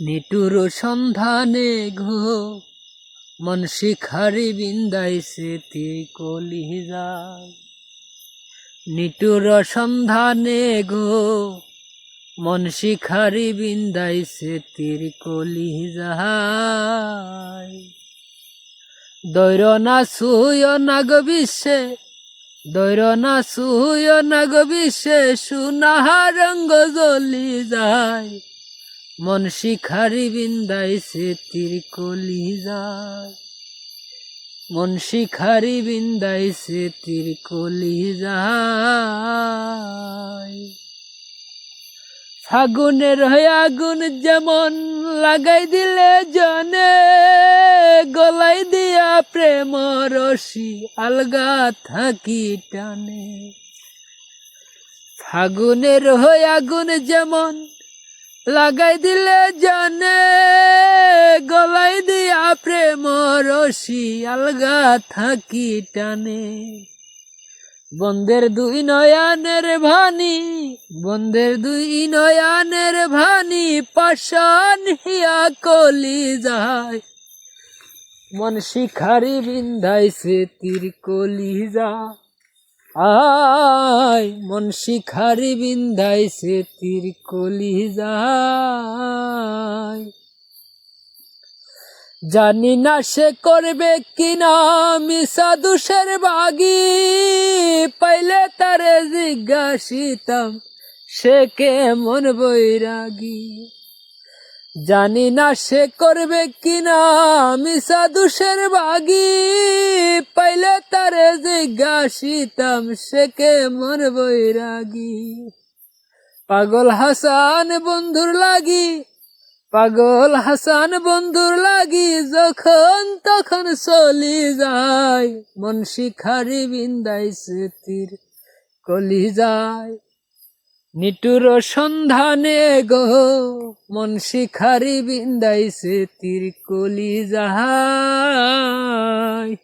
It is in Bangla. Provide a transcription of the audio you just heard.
নিটুর সন্ধানে ঘো। মন শিখারি বিন্দাইছে তি কলি যায়। নিটুর সন্ধানে গো মন শিখারি বিন্দাইছে তীর কলি যায়। দৈর না সুয় না গো বিশ্বে, দৈর না সুয় না গো বিশ্বে সুনাহা রঙ্গ জ্বলি যায়। মন শিখারি বিন্দাইছে তীর কলি যায় মন শিখারি বিন্দাইছে তীর কলি যায় ফাগুনের আগুন যেমন লাগাই দিলে জনে, গলাই দিয়া প্রেম রশি আলগা থাকি টানে। ফাগুনের আগুন যেমন লাগাই দিলে জানে গলাই দিয়া প্রেম রশি আলগা থাকি টানে। বন্ধের দুই নয়ানের ভানি বন্ধের দুই নয়ানের ভানি পাশান হিয়া কলি যায়। মন শিখারি বিন্ধাইছে তীর কলি যায়। আয়, মন শিখারি বিন্ধাইছে তীর কলি যায় জানি না সে করবে কিনা, মিশা দুষের বাগি, পাইলে তারে জিজ্ঞাসিতাম, সে কেমন বৈরাগী? জানি না সে করবে কিনা, মিশা দুষের বাগি তারে জিজ্ঞাসিতাম, সে কেমন বৈরাগী? পাগল হাসান বন্ধুর লাগি, পাগল হাসান বন্ধুর লাগি, যখন তখন চলি যায়, মন শিখারি বিন্দাইছে তীর কলি যায়। নিটুর সন্ধানে গো, মন শিখারি বিন্দাইছে তীর কলি যায়।